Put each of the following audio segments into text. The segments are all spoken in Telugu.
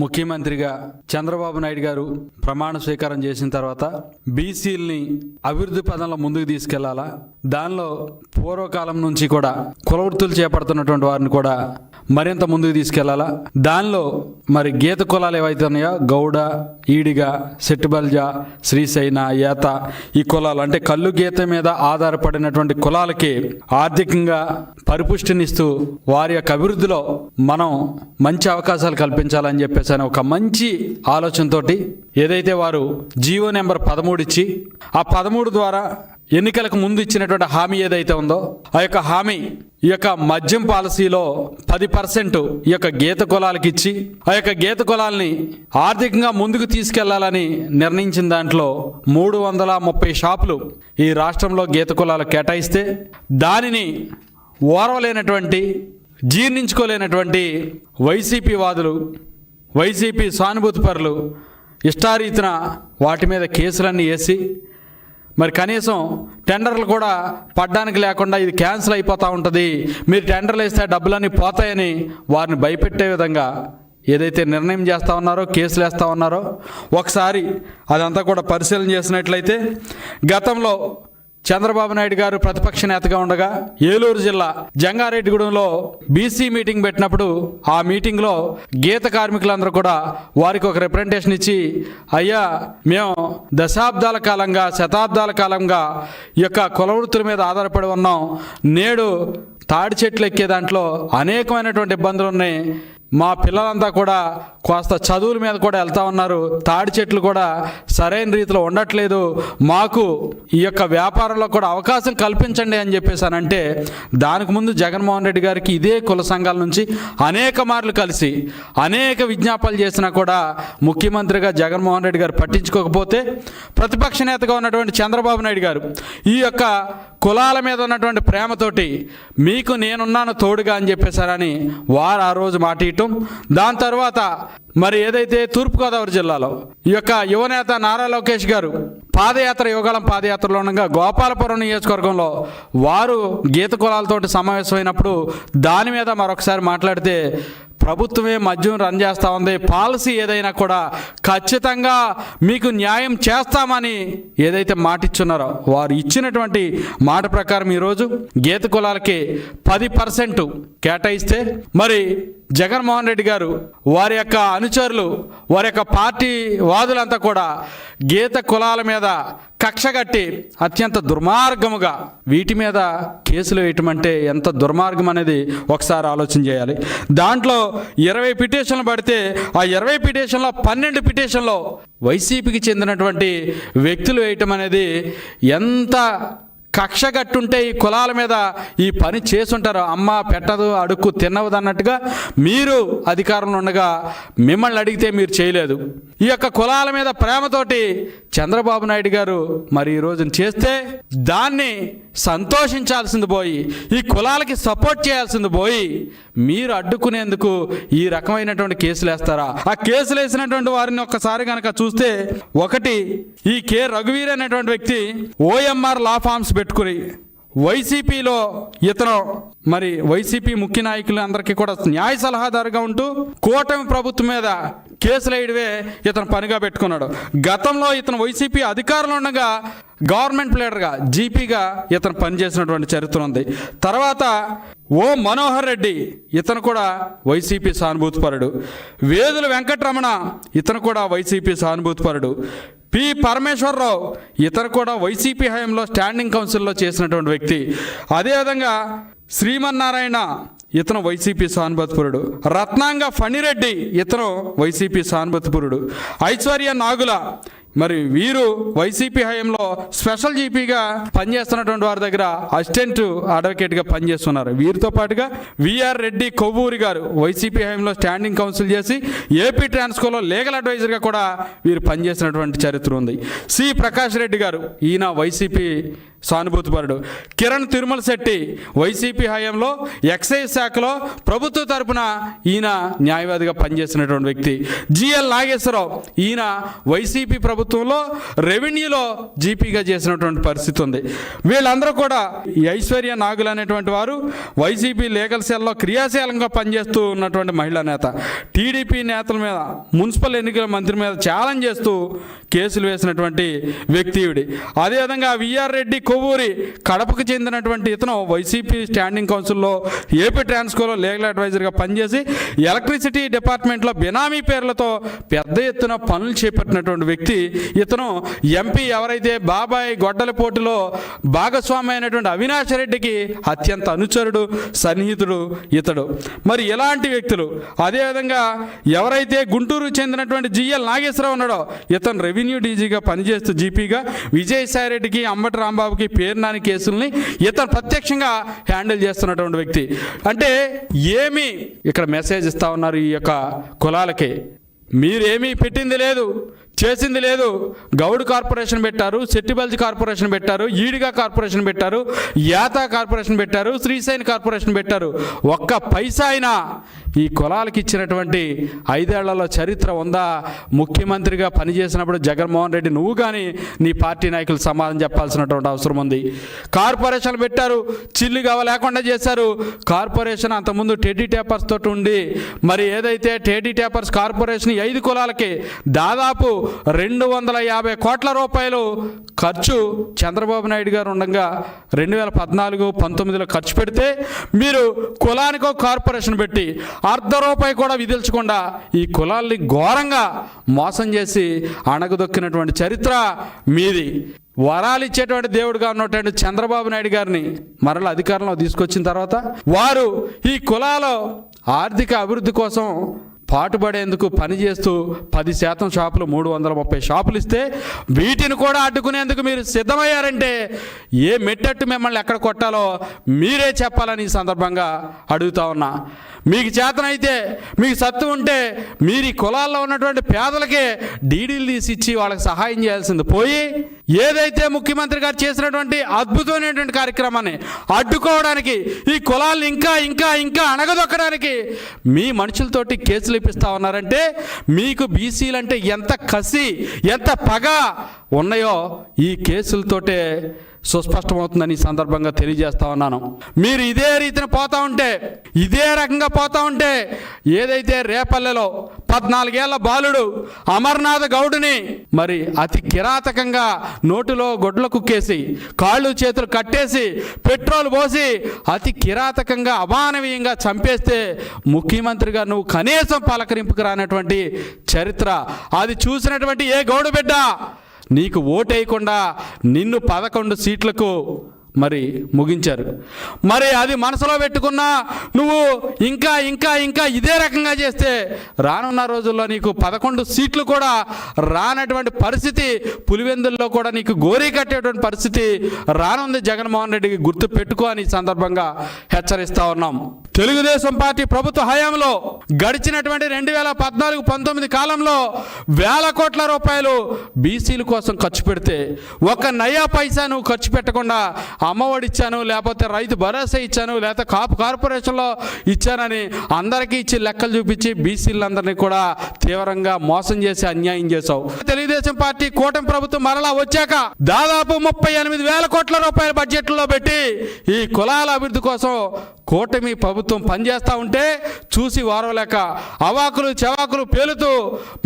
ముఖ్యమంత్రిగా చంద్రబాబు నాయుడు గారు ప్రమాణ స్వీకారం చేసిన తర్వాత బీసీల్ని అభివృద్ధి పదంలో ముందుకు తీసుకెళ్ళాలా? దానిలో పూర్వకాలం నుంచి కూడా కులవృత్తులు చేపడుతున్నటువంటి వారిని కూడా మరింత ముందుకు తీసుకెళ్ళాలా? దానిలో మరి గీత కులాలు ఏవైతే ఉన్నాయో గౌడ ఈడిగ సెట్టుబల్జ శ్రీశైన ఏత ఈ కులాలు అంటే కళ్ళు గీత మీద ఆధారపడినటువంటి కులాలకి ఆర్థికంగా పరిపుష్టినిస్తూ వారి యొక్క అభివృద్ధిలో మనం మంచి అవకాశాలు కల్పించాలని చెప్పేసి అని ఒక మంచి ఆలోచనతోటి ఏదైతే వారు జీవో నెంబర్ పదమూడు ఇచ్చి ఆ పదమూడు ద్వారా ఎన్నికలకు ముందు ఇచ్చినటువంటి హామీ ఏదైతే ఉందో ఆ యొక్క హామీ ఈ యొక్క మద్యం పాలసీలో పది పర్సెంట్ ఈ యొక్క గీత కులాలకి ఇచ్చి ఆ యొక్క గీత కులాల్ని ఆర్థికంగా ముందుకు తీసుకెళ్ళాలని నిర్ణయించిన దాంట్లో మూడు వందల ముప్పై షాపులు ఈ రాష్ట్రంలో గీత కులాలు కేటాయిస్తే దానిని ఓర్వలేనటువంటి జీర్ణించుకోలేనటువంటి వైసీపీ వాదులు వైసీపీ సానుభూతిపరులు ఇష్టారీతిన వాటి మీద కేసులన్నీ వేసి మరి కనీసం టెండర్లు కూడా పడ్డానికి లేకుండా ఇది క్యాన్సిల్ అయిపోతూ ఉంటుంది. మీరు టెండర్లు వేస్తే డబ్బులన్నీ పోతాయని వారిని భయపెట్టే విధంగా ఏదైతే నిర్ణయం చేస్తూ ఉన్నారో కేసులు వేస్తూ ఉన్నారో ఒకసారి అదంతా కూడా పరిశీలన చేసినట్లయితే గతంలో చంద్రబాబు నాయుడు గారు ప్రతిపక్ష నేతగా ఉండగా ఏలూరు జిల్లా జంగారెడ్డిగూడెంలో బీసీ మీటింగ్ పెట్టినప్పుడు ఆ మీటింగ్లో గీత కార్మికులందరూ కూడా వారికి ఒక రిప్రజెంటేషన్ ఇచ్చి అయ్యా మేము దశాబ్దాల కాలంగా శతాబ్దాల కాలంగా ఈ యొక్క కులవృత్తుల మీద ఆధారపడి ఉన్నాం. నేడు తాడి చెట్లు ఎక్కే దాంట్లో అనేకమైనటువంటి ఇబ్బందులు ఉన్నాయి. మా పిల్లలంతా కూడా కాస్త చదువుల మీద కూడా వెళ్తా ఉన్నారు. తాడి చెట్లు కూడా సరైన రీతిలో ఉండట్లేదు. మాకు ఈ యొక్క వ్యాపారంలో కూడా అవకాశం కల్పించండి అని చెప్పేసానంటే దానికి ముందు జగన్మోహన్ రెడ్డి గారికి ఇదే కుల సంఘాల నుంచి అనేక మార్లు కలిసి అనేక విజ్ఞాపనలు చేసినా కూడా ముఖ్యమంత్రిగా జగన్మోహన్ రెడ్డి గారు పట్టించుకోకపోతే ప్రతిపక్ష నేతగా ఉన్నటువంటి చంద్రబాబు నాయుడు గారు ఈ యొక్క కులాల మీద ఉన్నటువంటి ప్రేమతోటి మీకు నేనున్నాను తోడుగా అని చెప్పేశారని వారు ఆ రోజు మాట ఇయటం. దాని తర్వాత మరి ఏదైతే తూర్పుగోదావరి జిల్లాలో ఈ యొక్క యువనేత నారా లోకేష్ గారు పాదయాత్ర యువగాలం పాదయాత్రలో ఉండగా గోపాలపురం నియోజకవర్గంలో వారు గీత కులాలతోటి సమావేశమైనప్పుడు దాని మీద మరొకసారి మాట్లాడితే ప్రభుత్వమే మద్యం రన్ చేస్తూ ఉంది. పాలసీ ఏదైనా కూడా ఖచ్చితంగా మీకు న్యాయం చేస్తామని ఏదైతే మాట ఇచ్చున్నారో వారు ఇచ్చినటువంటి మాట ప్రకారం ఈరోజు గీత కులాలకి పది పర్సెంట్ కేటాయిస్తే మరి జగన్మోహన్ రెడ్డి గారు వారి యొక్క అనుచరులు వారి యొక్క పార్టీ వాదులంతా కూడా గీత కులాల మీద కక్షగట్టి అత్యంత దుర్మార్గముగా వీటి మీద కేసులు వేయటం అంటే ఎంత దుర్మార్గం అనేది ఒకసారి ఆలోచన చేయాలి. దాంట్లో ఇరవై పిటిషన్లు పడితే ఆ ఇరవై పిటిషన్లో పన్నెండు పిటిషన్లో వైసీపీకి చెందినటువంటి వ్యక్తులు వేయటం అనేది ఎంత కక్ష గట్టుంటే ఈ కులాల మీద ఈ పని చేసుంటారు. అమ్మ పెట్టదు అడుక్కు తిన్నవదు అన్నట్టుగా మీరు అధికారంలో ఉండగా మిమ్మల్ని అడిగితే మీరు చేయలేదు. ఈ యొక్క కులాల మీద ప్రేమతోటి చంద్రబాబు నాయుడు గారు మరి ఈ రోజున చేస్తే దాన్ని సంతోషించాల్సింది పోయి ఈ కులాలకి సపోర్ట్ చేయాల్సింది పోయి మీరు అడ్డుకునేందుకు ఈ రకమైనటువంటి కేసులు వేస్తారా? ఆ కేసులు వేసినటువంటి వారిని ఒక్కసారి కనుక చూస్తే ఒకటి ఈ కె రఘువీర్ అనేటువంటి వ్యక్తి ఓఎంఆర్ లా ఫార్మ్స్ పెట్టుకుని వైసీపీలో ఇతను మరి వైసీపీ ముఖ్య నాయకులు అందరికీ కూడా న్యాయ సలహాదారుగా ఉంటూ కూటమి ప్రభుత్వం మీద కేసులు వేయడమే ఇతను పనిగా పెట్టుకున్నాడు. గతంలో ఇతను వైసీపీ అధికారంలో ఉండగా గవర్నమెంట్ లీడర్గా జీపీగా ఇతను పనిచేసినటువంటి చరిత్ర ఉంది. తర్వాత ఓ మనోహర్ రెడ్డి ఇతను కూడా వైసీపీ సానుభూతిపరుడు వేదుల వెంకటరమణ ఇతను కూడా వైసీపీ సానుభూతిపరుడు పి పరమేశ్వరరావు ఇతను కూడా వైసీపీ హయాంలో స్టాండింగ్ కౌన్సిల్లో చేసినటువంటి వ్యక్తి. అదేవిధంగా శ్రీమన్నారాయణ ఇతను వైసీపీ సానుభూతిపురుడు. రత్నాంగ ఫణిరెడ్డి ఇతను వైసీపీ సానుభూతిపురుడు. ఐశ్వర్య నాగుల మరి వీరు వైసీపీ హయాంలో స్పెషల్ జీపీగా పనిచేస్తున్నటువంటి వారి దగ్గర అసిస్టెంట్ అడ్వకేట్గా పనిచేస్తున్నారు. వీరితో పాటుగా విఆర్ రెడ్డి కొవ్వూరి గారు వైసీపీ హయాంలో స్టాండింగ్ కౌన్సిల్ చేసి ఏపీ ట్రాన్స్కోలో లీగల్ అడ్వైజర్గా కూడా వీరు పనిచేసినటువంటి చరిత్ర ఉంది. సి ప్రకాష్ రెడ్డి గారు ఈయన వైసీపీ సానుభూతిపరుడు. కిరణ్ తిరుమల శెట్టి వైసీపీ హయాంలో ఎక్సైజ్ శాఖలో ప్రభుత్వ తరపున ఈయన న్యాయవాదిగా పనిచేసినటువంటి వ్యక్తి. జిఎల్ నాగేశ్వరరావు ఈయన వైసీపీ ప్రభుత్వంలో రెవెన్యూలో జీపీగా చేసినటువంటి పరిస్థితి ఉంది. వీళ్ళందరూ కూడా ఐశ్వర్య నాగులు అనేటువంటి వారు వైసీపీ లీగల్ సెల్లో క్రియాశీలంగా పనిచేస్తూ ఉన్నటువంటి మహిళా నేత. టీడీపీ నేతల మీద మున్సిపల్ ఎన్నికల మంత్రి మీద ఛాలెంజ్ చేస్తూ కేసులు వేసినటువంటి వ్యక్తి అదేవిధంగా విఆర్ రెడ్డి కొవ్వూరి కడపకు చెందినటువంటి ఇతను వైసీపీ స్టాండింగ్ కౌన్సిల్లో ఏపీ ట్రాన్స్కోలో లీగల్ అడ్వైజర్గా పనిచేసి ఎలక్ట్రిసిటీ డిపార్ట్మెంట్లో బినామీ పేర్లతో పెద్ద ఎత్తున పనులు చేపట్టినటువంటి వ్యక్తి. ఇతను ఎంపీ ఎవరైతే బాబాయ్ గొడ్డలపోటులో భాగస్వామి అయినటువంటి అవినాష్ రెడ్డికి అత్యంత అనుచరుడు సన్నిహితుడు ఇతడు. మరి ఇలాంటి వ్యక్తులు అదేవిధంగా ఎవరైతే గుంటూరు చెందినటువంటి జిఎల్ నాగేశ్వరరావు ఉన్నాడో ఇతను రెవెన్యూ డీజీగా పనిచేస్తూ జీపీగా విజయసాయి రెడ్డికి అంబటి రాంబాబుకి పేర్నాని కేసుల్ని ఇతను ప్రత్యక్షంగా హ్యాండిల్ చేస్తున్నటువంటి వ్యక్తి. అంటే ఏమి ఇక్కడ మెసేజ్ ఇస్తా ఉన్నారు ఈ యొక్క కులాలకి. మీరేమీ పెట్టింది లేదు. చేసింది లేదు. గౌడ్ కార్పొరేషన్ పెట్టారు సెట్టిబల్జ్ కార్పొరేషన్ పెట్టారు ఈడిగా కార్పొరేషన్ పెట్టారు యాతా కార్పొరేషన్ పెట్టారు శ్రీశైన్ కార్పొరేషన్ పెట్టారు. ఒక్క పైసా అయినా ఈ కులాలకి ఇచ్చినటువంటి ఐదేళ్ళలో చరిత్ర ఉందా? ముఖ్యమంత్రిగా పనిచేసినప్పుడు జగన్మోహన్ రెడ్డి నువ్వు కానీ నీ పార్టీ నాయకులు సమాధానం చెప్పాల్సినటువంటి అవసరం ఉంది. కార్పొరేషన్లు పెట్టారు చిల్లుగా లేకుండా చేశారు. కార్పొరేషన్ అంతకుముందు టెడ్డీ టేపర్స్ తోటి ఉండి మరి ఏదైతే టెడ్డీ టేపర్స్ కార్పొరేషన్ ఐదు కులాలకి దాదాపు రెండు వందల యాభై కోట్ల రూపాయలు ఖర్చు చంద్రబాబు నాయుడు గారు ఉండగా రెండు వేల పద్నాలుగు పంతొమ్మిదిలో ఖర్చు పెడితే మీరు కులానికో కార్పొరేషన్ పెట్టి అర్ధ రూపాయి కూడా విధించకుండా ఈ కులాల్ని ఘోరంగా మోసం చేసి అణగదొక్కినటువంటి చరిత్ర మీది. వరాలు ఇచ్చేటువంటి దేవుడుగా ఉన్నటువంటి చంద్రబాబు నాయుడు గారిని మరల అధికారంలో తీసుకొచ్చిన తర్వాత వారు ఈ కులాలో ఆర్థిక అభివృద్ధి కోసం పాటుపడేందుకు పనిచేస్తూ పది శాతం షాపులు మూడు వందల ముప్పై షాపులు ఇస్తే వీటిని కూడా అడ్డుకునేందుకు మీరు సిద్ధమయ్యారంటే ఏ మెట్టట్టు మిమ్మల్ని ఎక్కడ కొట్టాలో మీరే చెప్పాలని ఈ సందర్భంగా అడుగుతా ఉన్నా. మీకు చేతనైతే మీకు సత్తు ఉంటే మీరు ఈ కులాల్లో ఉన్నటువంటి పేదలకే డీడీలు తీసి ఇచ్చి వాళ్ళకి సహాయం చేయాల్సింది. పోయి ఏదైతే ముఖ్యమంత్రి గారు చేసినటువంటి అద్భుతమైనటువంటి కార్యక్రమాన్ని అడ్డుకోవడానికి ఈ కులాలను ఇంకా ఇంకా ఇంకా అణగదొక్కడానికి మీ మనుషులతోటి కేసులు ఇప్పిస్తా ఉన్నారంటే మీకు బీసీలంటే ఎంత కసి ఎంత పగ ఉన్నాయో ఈ కేసులతోటే సుస్పష్టమవుతుందని ఈ సందర్భంగా తెలియజేస్తా ఉన్నాను. మీరు ఇదే రీతిన పోతా ఉంటే ఇదే రకంగా పోతా ఉంటే ఏదైతే రేపల్లెలో పద్నాలుగేళ్ళ బాలుడు అమర్నాథ్ గౌడుని మరి అతి కిరాతకంగా నోటిలో గొడ్ల కుక్కేసి కాళ్ళు చేతులు కట్టేసి పెట్రోల్ పోసి అతి కిరాతకంగా అమానవీయంగా చంపేస్తే ముఖ్యమంత్రిగా నువ్వు కనీసం పలకరింపుకు రానటువంటి చరిత్ర. అది చూసినటువంటి ఏ గౌడు బిడ్డ నీకు ఓటేయకుండా నిన్ను పదకొండు సీట్లకు మరి ముగించారు. మరి అది మనసులో పెట్టుకున్నా నువ్వు ఇంకా ఇంకా ఇంకా ఇదే రకంగా చేస్తే రానున్న రోజుల్లో నీకు పదకొండు సీట్లు కూడా రానటువంటి పరిస్థితి పులివెందుల్లో కూడా నీకు గోరీ కట్టేటువంటి పరిస్థితి రానుంది జగన్మోహన్ రెడ్డికి గుర్తు పెట్టుకో అని సందర్భంగా హెచ్చరిస్తా ఉన్నాం. తెలుగుదేశం పార్టీ ప్రభుత్వ హయాంలో గడిచినటువంటి రెండు వేల పద్నాలుగు పంతొమ్మిది కాలంలో వేల కోట్ల రూపాయలు బీసీల కోసం ఖర్చు పెడితే ఒక నయా పైసా నువ్వు ఖర్చు పెట్టకుండా అమ్మఒడి ఇచ్చాను లేకపోతే రైతు భరోసా ఇచ్చాను లేకపోతే కాపు కార్పొరేషన్లో ఇచ్చానని అందరికీ ఇచ్చి లెక్కలు చూపించి బీసీలందరినీ కూడా తీవ్రంగా మోసం చేసి అన్యాయం చేశావు. తెలుగుదేశం పార్టీ కూటమి ప్రభుత్వం మరలా వచ్చాక దాదాపు ముప్పై ఎనిమిది వేల కోట్ల రూపాయల బడ్జెట్లో పెట్టి ఈ కులాల అభివృద్ధి కోసం కూటమి ప్రభుత్వం పనిచేస్తూ ఉంటే చూసి వారవలేక అవాకులు చెవాకులు పేలుతూ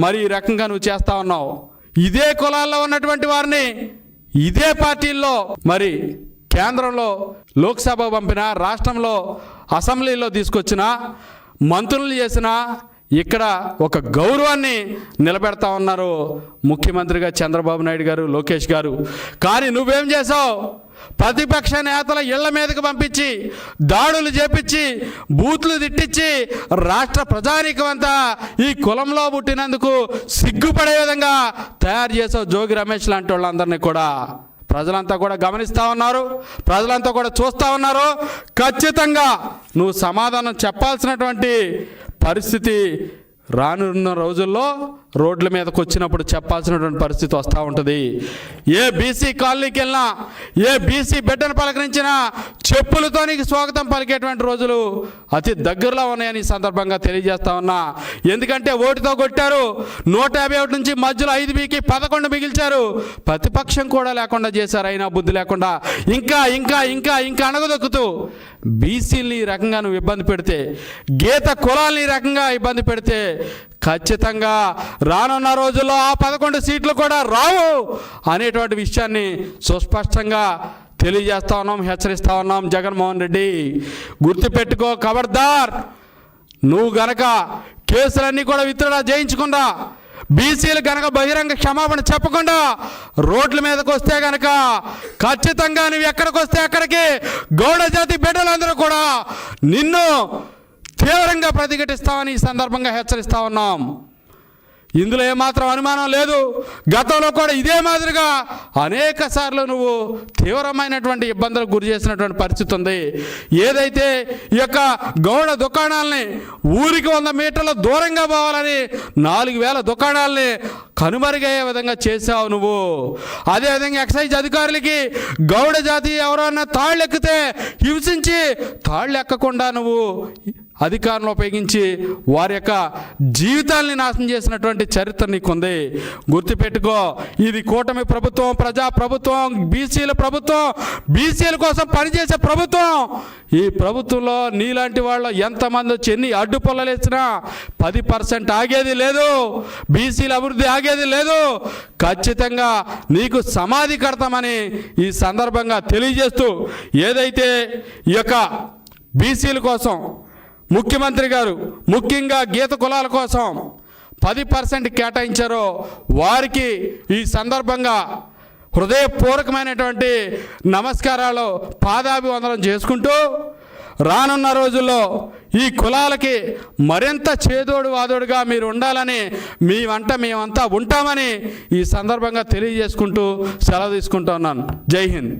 మరి ఈ రకంగా నువ్వు చేస్తా ఉన్నావు. ఇదే కులాల్లో ఉన్నటువంటి వారిని ఇదే పార్టీల్లో మరి కేంద్రంలో లోక్సభ పంపిన రాష్ట్రంలో అసెంబ్లీలో తీసుకొచ్చిన మంత్రులు చేసిన ఇక్కడ ఒక గౌరవాన్ని నిలబెడతా ఉన్నారు ముఖ్యమంత్రిగా చంద్రబాబు నాయుడు గారు లోకేష్ గారు. కానీ నువ్వేం చేసావు ప్రతిపక్ష నేతల ఇళ్ళ మీదకి పంపించి దాడులు చేపించి బూతులు తిట్టించి రాష్ట్ర ప్రజానీకమంతా ఈ కులంలో పుట్టినందుకు సిగ్గుపడే విధంగా తయారు చేసావు జోగి రమేష్ లాంటి వాళ్ళందరినీ కూడా. ప్రజలంతా కూడా గమనిస్తూ ఉన్నారు ప్రజలంతా కూడా చూస్తూ ఉన్నారు. ఖచ్చితంగా నువ్వు సమాధానం చెప్పాల్సినటువంటి పరిస్థితి రానున్న రోజుల్లో రోడ్ల మీదకు వచ్చినప్పుడు చెప్పాల్సినటువంటి పరిస్థితి వస్తూ ఉంటుంది. ఏ బీసీ కాలనీకి వెళ్ళినా ఏ బీసీ బిడ్డను పలకరించినా చెప్పులతో నీకు స్వాగతం పలికేటువంటి రోజులు అతి దగ్గరలో ఉన్నాయని ఈ సందర్భంగా తెలియజేస్తా ఉన్నా. ఎందుకంటే ఓటుతో కొట్టారు నూట యాభై ఒకటి నుంచి మధ్యలో ఐదు బీకి పదకొండు మిగిల్చారు. ప్రతిపక్షం కూడా లేకుండా చేశారు అయినా బుద్ధి లేకుండా. ఇంకా ఇంకా ఇంకా ఇంకా అణగదొక్కుతూ బీసీలని ఈ రకంగా నువ్వు ఇబ్బంది పెడితే గీత కులాలని ఈ రకంగా ఇబ్బంది పెడితే ఖచ్చితంగా రానున్న రోజుల్లో ఆ పదకొండు సీట్లు కూడా రావు అనేటువంటి విషయాన్ని సుస్పష్టంగా తెలియజేస్తా ఉన్నాం హెచ్చరిస్తా ఉన్నాం జగన్మోహన్ రెడ్డి. గుర్తుపెట్టుకో ఖబర్దార్ నువ్వు గనక కేసులన్నీ కూడా విత్డ్రా చేయించకుండా బీసీలు కనుక బహిరంగ క్షమాపణ చెప్పకుండా రోడ్ల మీదకి వస్తే కనుక ఖచ్చితంగా నువ్వు ఎక్కడికి వస్తే అక్కడికి గౌడ జాతి బిడ్డలందరూ కూడా నిన్ను తీవ్రంగా ప్రతిఘటిస్తామని ఈ సందర్భంగా హెచ్చరిస్తా ఉన్నాం. ఇందులో ఏమాత్రం అనుమానం లేదు. గతంలో కూడా ఇదే మాదిరిగా అనేక సార్లు నువ్వు తీవ్రమైనటువంటి ఇబ్బందులకు గురి చేసినటువంటి పరిస్థితి ఉంది. ఏదైతే ఈ యొక్క గౌడ దుకాణాలని ఊరికి వంద మీటర్ల దూరంగా పోవాలని నాలుగు వేల దుకాణాలని కనుమరుగయ్యే విధంగా చేసావు నువ్వు. అదేవిధంగా ఎక్సైజ్ అధికారులకి గౌడ జాతి ఎవరన్నా తాళ్ళు ఎక్కితే హింసించి తాళ్ళు ఎక్కకుండా నువ్వు అధికారంలో ఉపయోగించి వారి యొక్క జీవితాల్ని నాశనం చేసినటువంటి చరిత్ర నీకుంది. గుర్తుపెట్టుకో ఇది కూటమి ప్రభుత్వం ప్రజా ప్రభుత్వం బీసీల ప్రభుత్వం బీసీల కోసం పనిచేసే ప్రభుత్వం. ఈ ప్రభుత్వంలో నీలాంటి వాళ్ళు ఎంతమంది వచ్చి ఎన్ని అడ్డు పొల్లలేసినా పది పర్సెంట్ ఆగేది లేదు. బీసీల అభివృద్ధి ఆగేది లేదు. ఖచ్చితంగా నీకు సమాధి కడతామని ఈ సందర్భంగా తెలియజేస్తూ ఏదైతే ఈ యొక్క బీసీల కోసం ముఖ్యమంత్రి గారు ముఖ్యంగా గీత కులాల కోసం పది పర్సెంట్ కేటాయించారో వారికి ఈ సందర్భంగా హృదయపూర్వకమైనటువంటి నమస్కారాలు పాదాభివందనం చేసుకుంటూ రానున్న రోజుల్లో ఈ కులాలకి మరింత చేదోడు వాదోడుగా మీరు ఉండాలని మీ వంట మేమంతా ఉంటామని ఈ సందర్భంగా తెలియజేసుకుంటూ సెలవు తీసుకుంటున్నాను జై హింద్.